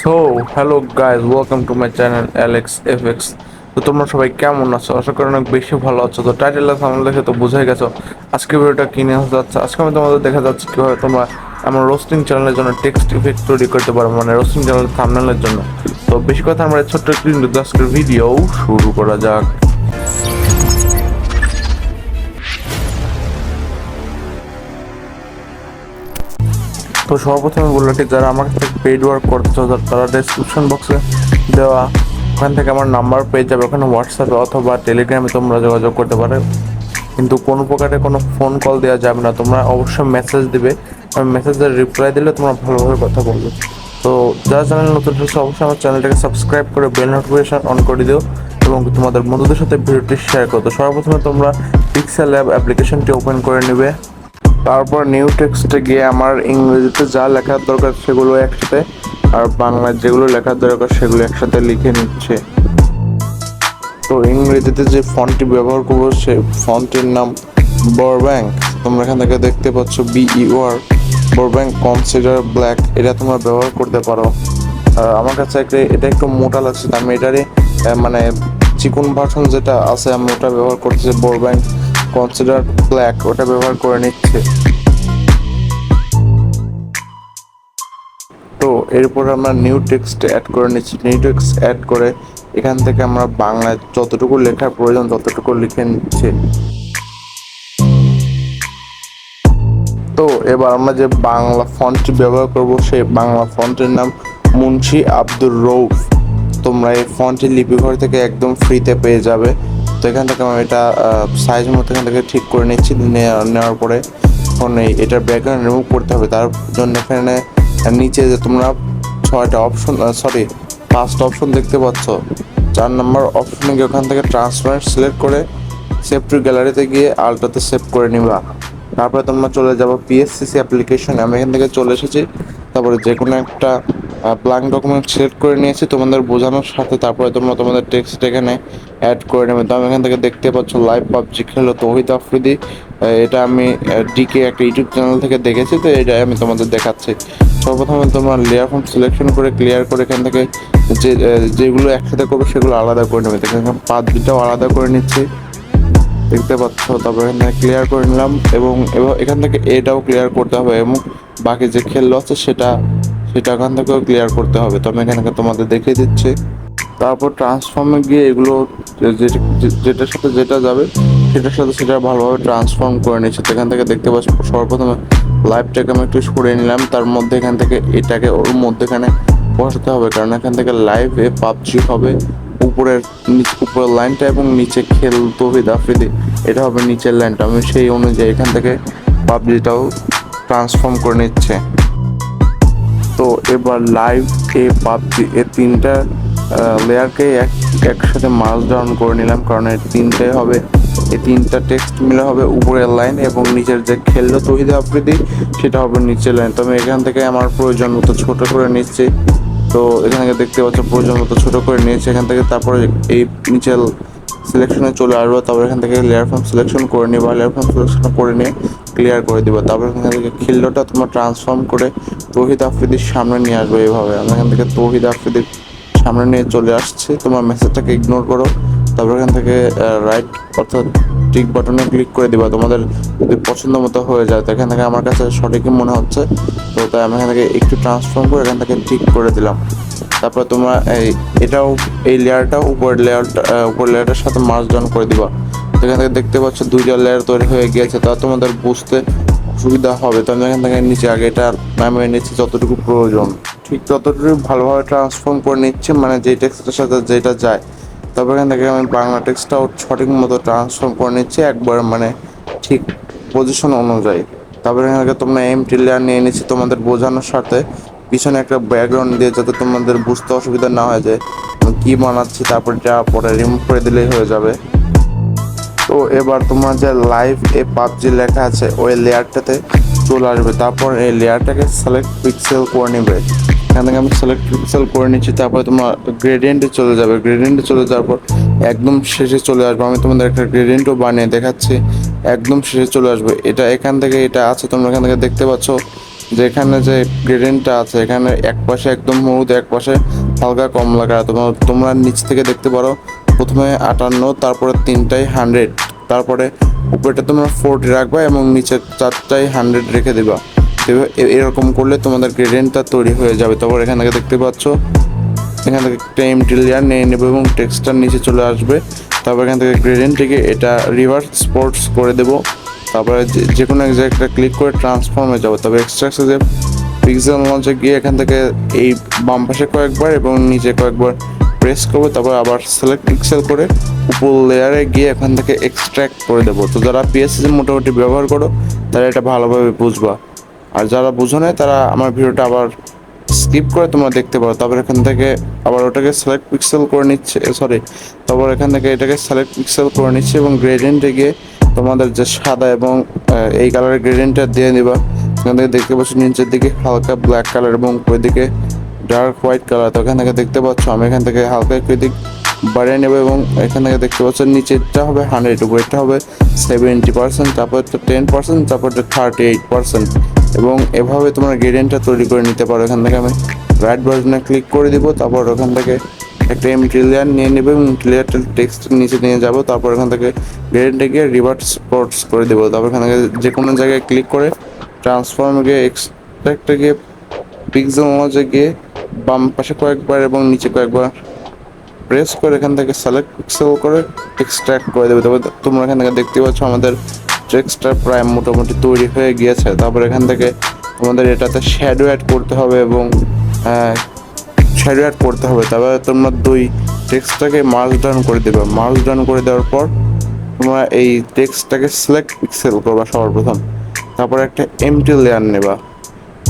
So hello guys welcome to my channel Alex F X তো তোমরা সবাই কেমন আছো? আশা করি অনেক বেশি ভালো আছো। তো টাইটেল আমার দেখে তো বুঝে গেছো। আজকে ভিডিওটা কিনে আসা যাচ্ছে? আজকে আমি তোমাদের দেখা যাচ্ছে কীভাবে তোমরা আমার রোস্টিং চ্যানেলের জন্য টেক্সট ইফেক্ট তৈরি করতে পারো মানে রোস্টিং চ্যানেলের থামনেলের জন্য। তো বেশি কথা আমরা ছোট্ট একটি আজকের ভিডিও শুরু করা যাক। তো সর্বপ্রথমে বলল কি যারা আমার কাছে পেইড ওয়ার্ক করতে চাও তারা ডেসক্রিপশন বক্সে দেওয়া, ওখান থেকে আমার নাম্বার পেয়ে যাবে, ওখানে হোয়াটসঅ্যাপে অথবা টেলিগ্রামে তোমরা যোগাযোগ করতে পারো। কিন্তু কোনো প্রকারে কোনো ফোন কল দেওয়া যাবে না, তোমরা অবশ্যই মেসেজ দেবে মেসেজের রিপ্লাই দিলে তোমরা ভালোভাবে কথা বলবে। তো যারা চ্যানেল নতুন হচ্ছে অবশ্যই আমার চ্যানেলটাকে সাবস্ক্রাইব করে বেল নোটিফিকেশন অন করে দিও, এবং তোমাদের বন্ধুদের সাথে ভিডিওটি শেয়ার করো। সর্বপ্রথমে তোমরা পিক্সেল অ্যাপ অ্যাপ্লিকেশনটি ওপেন করে নেবে। তারপর নিউ টেক্সটে গিয়ে আমার ইংরেজিতে যা লেখার দরকার সেগুলো একসাথে, আর বাংলায় যেগুলো লেখার দরকার সেগুলো একসাথে লিখে নিচ্ছে। তো ইংরেজিতে যে ফন্টটি ব্যবহার করব, সে ফন্টের নাম বরব্যাংক তোমরা এখান থেকে দেখতে পাচ্ছ বিইউআর বরব্যাংক কনসিডার ব্ল্যাক এটা তোমরা ব্যবহার করতে পারো। আমার কাছে একটা, এটা একটু মোটা লাগছে আমি এটারই মানে চিকন ভার্সন যেটা আছে, আমি ওটা ব্যবহার করতেছি বরব্যাংক কনসিডার ব্ল্যাক ওটা ব্যবহার করে নিচ্ছে তো এরপর আমরা নিউ টেক্সট অ্যাড করে নিচ্ছি। নিউ টেক্সট অ্যাড করে এখান থেকে আমরা বাংলায় যতটুকু লেখার প্রয়োজন ততটুকু লিখে নিচ্ছি। তো এবার আমরা যে বাংলা ফন্ট ব্যবহার করব, সেই বাংলা ফন্টের নাম মুন্সি আব্দুর রৌফ তোমরা এই ফন্টটি লিপিঘর থেকে একদম ফ্রিতে পেয়ে যাবে। তো এখান থেকে আমি এটা সাইজ মতো এখান থেকে ঠিক করে নিচ্ছি নেওয়া- নেওয়ার পরে এখন এই, এটার ব্যাকগ্রাউন্ড রিমুভ করতে হবে। তার জন্য এখানে নিচে যে তোমরা ছয়টা অপশন সরি পাঁচটা অপশন দেখতে পাচ্ছ, চার নম্বর অপশনে গিয়ে ওখান থেকে ট্রান্সপারেন্ট সিলেক্ট করে সেভ টু গ্যালারিতে গিয়ে আলটাতে সেভ করে নিবা। তারপরে তোমরা চলে যাব পিএসসিসি অ্যাপ্লিকেশন আমি এখান থেকে চলে এসেছি। তারপরে যে কোনো একটা ব্ল্যাঙ্ক ডকুমেন্ট সিলেক্ট করে নিয়েছি, তোমাদের বোঝানোর সাথে তারপরে তোমরা তোমাদের টেক্সট এখানে অ্যাড করে নেবে। তো আমি এখান থেকে দেখতে পাচ্ছ লাইভ পাবজি খেলো তৌহিদ আফ্রিদি। এটা আমি ডিকে একটা ইউটিউব চ্যানেল থেকে দেখেছি, তো এটা আমি তোমাদের দেখাচ্ছি। সর্বপ্রথমে তোমার লেয়ার ফর্ম সিলেকশন করে ক্লিয়ার করে এখান থেকে যে যেগুলো একসাথে করবে সেগুলো আলাদা করে নেবে। তো এখানে পাঁচ দুটাও আলাদা করে নিচ্ছি। দেখতে পাচ্ছ, তারপর এখানে ক্লিয়ার করে নিলাম এবং এখান থেকে এটাও ক্লিয়ার করতে হবে এবং বাকি যে খেললো আছে সেটা সেটা এখান থেকেও ক্লিয়ার করতে হবে। তো আমি এখানে তোমাদের দেখিয়ে দিচ্ছি। তারপর ট্রান্সফর্মে গিয়ে এগুলো যেটার সাথে যেটা যাবে, সেটার সাথে সেটা ভালোভাবে ট্রান্সফর্ম করে নিচ্ছে এখান থেকে দেখতে পাচ্ছ, সর্বপ্রথমে লাইভটাকে আমি একটু সরিয়ে নিলাম। তার মধ্যে এখান থেকে এটাকে ওর মধ্যেখানে বসাতে হবে, কারণ এখান থেকে লাইভে পাবজি হবে। উপরের উপরের লাইনটা এবং নিচে খেল তহিদ আফ্রিদি, এটা হবে নিচের লাইনটা। আমি সেই অনুযায়ী এখান থেকে পাবজিটাও ট্রান্সফর্ম করে নিচ্ছে। তো এবার লাইভ এ পাবজি, এ তিনটা লেয়ারকে এক, একসাথে মার্জ ডাউন করে নিলাম। কারণ এই তিনটাই হবে এই তিনটা টেক্সট মিলে হবে উপরের লাইন এবং নিচের যে খেললো তহিদ আফ্রিদি, সেটা হবে নিচের লাইন তো আমি এখান থেকে আমার প্রয়োজন মতো ছোটো করে নিচ্ছি। তো এখান থেকে দেখতে পাচ্ছ প্রয়োজন মতো ছোট করে নিয়েছি। এখান থেকে তারপরে এই নিচের সিলেকশনে চলে আসব। তারপর এখান থেকে লেয়ার ফর্ম সিলেকশন করে নিবা। লেয়ার ফর্ম সিলেকশন করে নিয়ে ক্লিয়ার করে দিবা। তারপর এখান থেকে খিল্লোটা তোমার ট্রান্সফর্ম করে তৌহিদ আফ্রিদির সামনে নিয়ে আসবে এইভাবে আমি এখান থেকে তৌহিদ আফ্রিদির সামনে নিয়ে চলে আসছে। তোমার মেসেজটাকে ইগনোর করো। তারপর এখান থেকে রাইট অর্থাৎ টিক বাটনে ক্লিক করে দিবা। তোমাদের যদি পছন্দ মতো হয়ে যায়, তো এখান থেকে আমার কাছে সঠিকই মনে হচ্ছে। তো তাই আমি এখান থেকে একটু ট্রান্সফর্ম করে এখান থেকে ঠিক করে দিলাম। তারপর তোমরা এই, এটাও, এই লেয়ারটাও উপরের লেয়ারটা উপর লেয়ারটার সাথে মার্জ ডাউন করে দিবা। এখান থেকে দেখতে পাচ্ছ দুইটা লেয়ার তৈরি হয়ে গিয়েছে। তা তোমাদের বুঝতে সুবিধা হবে। তো আমি এখান থেকে নিচে, আগে এটা নামিয়ে নিচ্ছি যতটুকু প্রয়োজন। ঠিক ততটুকু ভালোভাবে ট্রান্সফর্ম করে নিচ্ছে মানে যে টেক্সটের সাথে যেটা যায়। তারপর এখান থেকে আমি বাংলা টেক্সটটাও সঠিক মতো ট্রান্সফর্ম করে নিচ্ছি, একবার মানে ঠিক পজিশন অনুযায়ী। তারপরে এখান থেকে তোমরা এমটি লেয়ার নিয়ে নিচ্ছি তোমাদের বোঝানোর সাথে। পিছনে একটা ব্যাকগ্রাউন্ড দিয়ে যাতে তোমাদের বুঝতে অসুবিধা না হয় যে আমি কি বানাচ্ছি, তারপর যা পরে রিমুভ করে দিলেই হয়ে যাবে। তো এবার তোমার যে লাইভ এ পাবজি লেখা আছে, ওই লেয়ারটাতে চলে আসবে। তারপর এই লেয়ারটাকে সিলেক্ট পিক্সেল করে নেবে। এখান থেকে আমি সিলেক্ট পিক্সেল করে নিচ্ছি, তারপরে তোমার গ্রেডিয়েন্টে চলে যাবে। গ্রেডিয়েন্টে চলে যাওয়ার পর একদম শেষে চলে আসব। আমি তোমাদের একটা গ্রেডিয়েন্টও বানিয়ে দেখাচ্ছি, একদম শেষে চলে আসবে। এটা এখান থেকে, এটা আছে, তোমরা এখান থেকে দেখতে পাচ্ছ যে এখানে যে গ্রেডেন্টটা আছে, এখানে এক পাশে একদম হলুদ, এক পাশে হালকা কমলা কালার। তোমরা তোমরা নিচ থেকে দেখতে পারো, প্রথমে আটান্ন, তারপরে তিনটাই হান্ড্রেড তারপরে উপরেটা তোমরা ফোরটি রাখবা এবং নিচের চারটাই হান্ড্রেড রেখে দেবা। এরকম করলে তোমাদের গ্রেডেন্টটা তৈরি হয়ে যাবে। তারপর এখান থেকে দেখতে পাচ্ছ, এখান থেকে একটা এমটি লেয়ার নিয়ে নেবে এবং টেক্সটার নিচে চলে আসবে। তারপর এখান থেকে গ্রেডেন্ট থেকে এটা রিভার্স স্পোর্টস করে দেবো। তারপরে যে- কোনো এক জায়গায় ক্লিক করে ট্রান্সফর্মে যাব। তবে এক্সট্রা যে পিক্সেল লঞ্চে গিয়ে এখান থেকে এই বাম পাশে কয়েকবার এবং নিচে কয়েকবার প্রেস করব। তারপর আবার সিলেক্ট পিক্সেল করে উপর লেয়ারে গিয়ে এখান থেকে এক্সট্র্যাক্ট করে দেবো। তো যারা পিএসসি মোটামুটি ব্যবহার করো, তারা এটা ভালোভাবে বুঝবা। আর যারা বুঝো না তারা আমার ভিডিওটা আবার স্কিপ করে তোমরা দেখতে পারো। তারপর এখান থেকে আবার ওটাকে সিলেক্ট পিক্সেল করে নিচ্ছে সরি তারপর এখান থেকে এটাকে সিলেক্ট পিক্সেল করে নিচ্ছে এবং গ্রেডিয়েন্টে গিয়ে তোমাদের যে সাদা এবং এই কালারের গ্রেডিয়েন্টটা দিয়ে দিবা। এখান থেকে দেখতে পাচ্ছ নিচের দিকে হালকা ব্ল্যাক কালার এবং ওই দিকে ডার্ক হোয়াইট কালার তো এখান থেকে দেখতে পাচ্ছ, আমি এখান থেকে হালকা একটু দিক বাড়িয়ে নেব এবং এখান থেকে দেখতে পাচ্ছ নিচেরটা হবে হান্ড্রেড উপরেরটা হবে সেভেন্টি পার্সেন্ট তারপর টেন পার্সেন্ট তারপর থার্টি এইট পার্সেন্ট এবং এভাবে তোমরা গ্রেডিয়েন্টটা তৈরি করে নিতে পারো। এখান থেকে আমি রাইট বাটনে ক্লিক করে দিব, তারপর ওখান থেকে একটা এমটি লেয়ার নিয়ে নেবে এবং লেয়ারটা টেক্সট নিচে নিয়ে যাব, তারপর এখান থেকে গ্রেডিয়েন্টে গিয়ে রিভার্স স্পোর্টস করে দেবো। তারপর এখান থেকে যে কোনো জায়গায় ক্লিক করে ট্রান্সফর্মে গিয়ে এক্সট্রাক্টে গিয়ে পিক্সেল মজে গিয়ে বাম পাশে কয়েকবার এবং নিচে কয়েকবার প্রেস করে এখান থেকে সিলেক্ট পিক্সেল করে এক্সট্রাক্ট করে দেবে। তবে তোমরা এখান থেকে দেখতে পাচ্ছ আমাদের টেক্সটটা প্রায় মোটামুটি তৈরি হয়ে গিয়েছে। তারপর এখান থেকে তোমাদের এটাতে শ্যাডো অ্যাড করতে হবে এবং শ্যাডো অ্যাড করতে হবে। তারপরে তোমরা দুই টেক্সটটাকে মার্জ ডাউন করে দেবে। মার্জ ডাউন করে দেওয়ার পর তোমরা এই টেক্সটটাকে সিলেক্ট পিক্সেল করবা সর্বপ্রথম। তারপর একটা এমটি লেয়ার নেবা।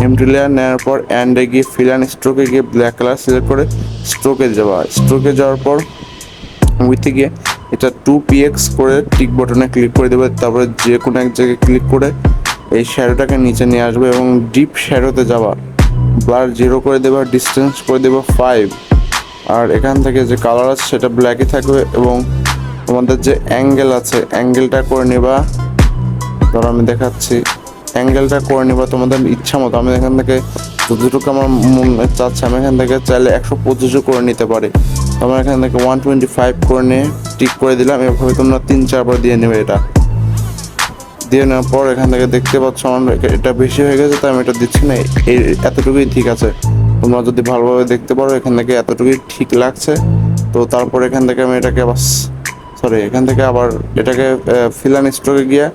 এমটি লেয়ার নেওয়ার পর অ্যান্ডে গিয়ে ফিল অ্যান্ড স্ট্রোকে গিয়ে ব্ল্যাক কালার সিলেক্ট করে স্ট্রোকে যাওয়া স্ট্রোকে যাওয়ার পর উইথে গিয়ে এটা টু পিএক্স করে টিক বটনে ক্লিক করে দেবে, তারপরে যে কোনো এক জায়গায় ক্লিক করে এই শ্যাডোটাকে নিচে নিয়ে আসবে এবং ডিপ শ্যাডোতে যাওয়া ব্লার জিরো করে দেবে ডিস্টেন্স করে দেবে ফাইভ আর এখান থেকে যে কালার আছে সেটা ব্ল্যাকই থাকবে এবং তোমাদের যে অ্যাঙ্গেল আছে অ্যাঙ্গেলটা করে নেবা। ধরো আমি দেখাচ্ছি অ্যাঙ্গেলটা করে নেবা তোমাদের ইচ্ছা মতো। আমি এখান থেকে, যতটুকু আমার মন চাচ্ছে, আমি এখান থেকে চাইলে একশো পঁচিশও করে নিতে পারি। আমার এখান থেকে ওয়ান টোয়েন্টি ফাইভ করে নিয়ে টিক করে দিলাম এভাবে তোমরা তিন চারবার দিয়ে নেবে এটা। দিয়ে নেওয়ার পর এখান থেকে দেখতে পাচ্ছ আমার এটা বেশি হয়ে গেছে, তাই আমি এটা দিচ্ছি না। এই এতটুকুই ঠিক আছে। তোমরা যদি ভালোভাবে দেখতে পারো, এখান থেকে এতটুকুই ঠিক লাগছে। তো তারপর এখান থেকে আমি এটাকে বাস সরি এখান থেকে আবার এটাকে ফিলান স্ট্রোকে গিয়ে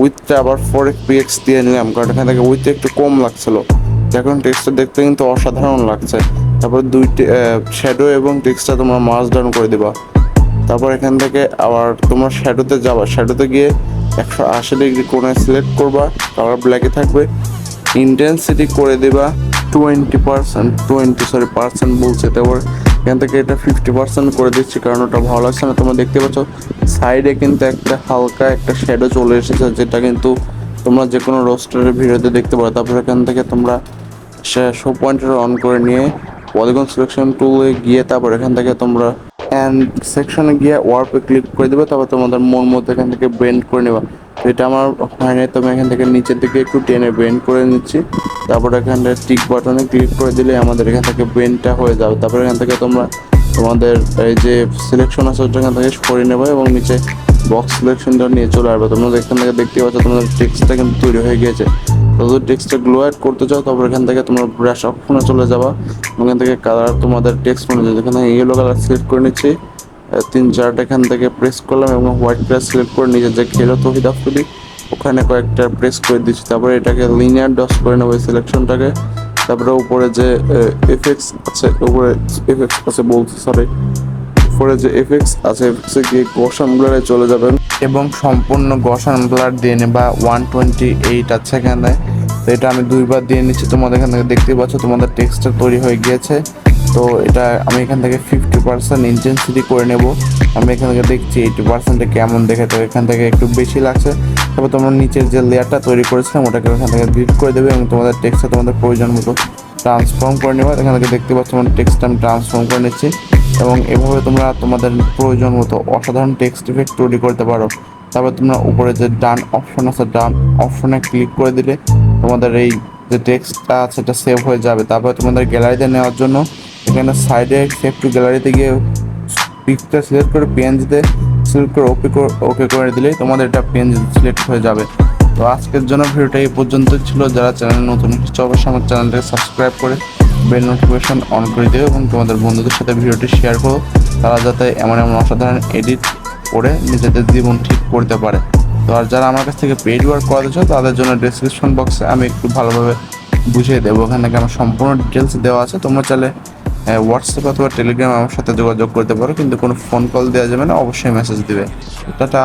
উইথটা আবার ফোর পিএক্স দিয়ে নিলাম। কারণ এখান থেকে উইথটা একটু কম লাগছিল। এখন টেক্সটটা দেখতে কিন্তু অসাধারণ লাগছে। তারপর দুইটি শ্যাডো এবং টেক্সটটা তোমরা মার্জ ডাউন করে দিবা। তারপর এখান থেকে আবার তোমার শ্যাডোতে যাবা। শ্যাডোতে গিয়ে একশো আশি ডিগ্রি কোণে সিলেক্ট করবা কালার ব্ল্যাকে থাকবে। ইন্টেন্সিটি করে দেবা twenty percent twenty sorry percent বলছে। তারপর এখান থেকে এটা ফিফটি পার্সেন্ট করে দিচ্ছি কারণ ওটা ভালো লাগছে না। তোমরা দেখতে পাচ্ছ সাইডে কিন্তু একটা হালকা একটা শ্যাডো চলে এসেছে, যেটা কিন্তু তোমরা যে কোনো রোস্টারের ভিডিওতে দেখতে পারো। তারপর এখান থেকে তোমরা শো পয়েন্টার অন করে নিয়ে পলিগন সিলেকশন টুলে গিয়ে তারপর এখান থেকে তোমরা অ্যান্ড সেকশনে গিয়ে ওয়ার্পে ক্লিক করে দেবে, তারপর তোমাদের মন মতো এখান থেকে বেন্ড করে নেবা। এটা আমার হয় নাই আমি এখান থেকে নিচের দিকে একটু টেনে বেন্ড করে নিচ্ছি। তারপর এখান থেকে টিক বাটনে ক্লিক করে দিলে আমাদের এখান থেকে বেন্ডটা হয়ে যাবে। তারপর এখান থেকে তোমরা তোমাদের এই যে সিলেকশন আছে, ওটা এখান থেকে সরিয়ে নেবে এবং নিচে বক্স সিলেকশনটা নিয়ে চলে আসবে। তোমরা এখান থেকে দেখতে পাচ্ছ, তোমাদের টেক্সটটা কিন্তু তৈরি হয়ে গিয়েছে। যদি টেক্সটটা গ্লো অ্যাড করতে চাও, তারপর এখান থেকে তোমরা ব্রাশ অপশনে চলে যাবা। এখান থেকে কালার তোমাদের টেক্সট অনুযায়ী এখানে ইয়েলো কালার সিলেক্ট করে নিচ্ছি। তিন চারটা এখান থেকে প্রেস করলাম এবং হোয়াইট কালার সিলেক্ট করে নিজের যে খেলো তো তহিদ আফ্রিদি, ওখানে কয়েকটা প্রেস করে দিচ্ছি। তারপরে এটাকে লিনিয়ার ডস করে নেব সিলেকশনটাকে তারপরে উপরে যে এফেক্টস আছে, উপরে এফেক্টস আছে বলছি সরি উপরে যে এফেক্টস আছে এফেক্টসে গিয়ে গসান ব্লারে চলে যাবেন। এবং সম্পূর্ণ গসান ব্লার দিয়ে নেবা ওয়ান টোয়েন্টি এইট আছে এখানে। তো এটা আমি দুইবার দিয়ে নিচ্ছি, তোমাদের এখান থেকে দেখতে পাচ্ছ, তোমাদের টেক্সটটা তৈরি হয়ে গিয়েছে। তো এটা আমি এখান থেকে ফিফটি পার্সেন্ট ইন্টেন্সিটি করে নেব। আমি এখান থেকে দেখছি এইটি পার্সেন্টে কেমন দেখে, তো এখান থেকে একটু বেশি লাগছে। তারপর তোমরা নিচের যে লেয়ারটা তৈরি করেছিলাম, ওটাকে এখান থেকে ডিলিট করে দেবে এবং তোমাদের টেক্সটটা তোমাদের প্রয়োজন মতো ট্রান্সফর্ম করে নেবে। এখান থেকে দেখতে পাচ্ছ আমার টেক্সট আমি ট্রান্সফর্ম করে নিচ্ছি। এবং এভাবে তোমরা তোমাদের প্রয়োজন মতো অসাধারণ টেক্সট ইফেক্ট তৈরি করতে পারো। তারপর তোমরা উপরে যে ডান অপশন আছে, ডান অপশনে ক্লিক করে দিলে তোমাদের এই যে টেক্সটটা আছে, এটা সেভ হয়ে যাবে। তারপর তোমাদের গ্যালারিতে নেওয়ার জন্য এখানে সাইডে সেভ টু গ্যালারিতে গিয়ে পিকটা সিলেক্ট করে পিএনজিতে সিলেক্ট করে ওকে ওকে করে দিলেই তোমাদের এটা পিএনজি সিলেক্ট হয়ে যাবে। তো আজকের জন্য ভিডিওটা এই পর্যন্ত ছিল। যারা চ্যানেল নতুন এসেছে অবশ্যই আমার চ্যানেলটাকে সাবস্ক্রাইব করে বেল নোটিফিকেশন অন করে দিও এবং তোমাদের বন্ধুদের সাথে ভিডিওটি শেয়ার করো। তারা যাতে এমন এমন অসাধারণ এডিট করে নিজেদের জীবন ঠিক করতে পারে। তো আর যারা আমার কাছ থেকে পেইড ওয়ার্ক করাতে চাও, তাদের জন্য ডিসক্রিপশন বক্সে আমি একটু ভালোভাবে বুঝিয়ে দেবো। ওখানে নাকি আমার সম্পূর্ণ ডিটেলস দেওয়া আছে। তোমরা চাইলে হোয়াটসঅ্যাপ অথবা টেলিগ্রামে আমার সাথে যোগাযোগ করতে পারো। কিন্তু কোনো ফোন কল দেওয়া যাবে না, অবশ্যই মেসেজ দিবে। টাটা।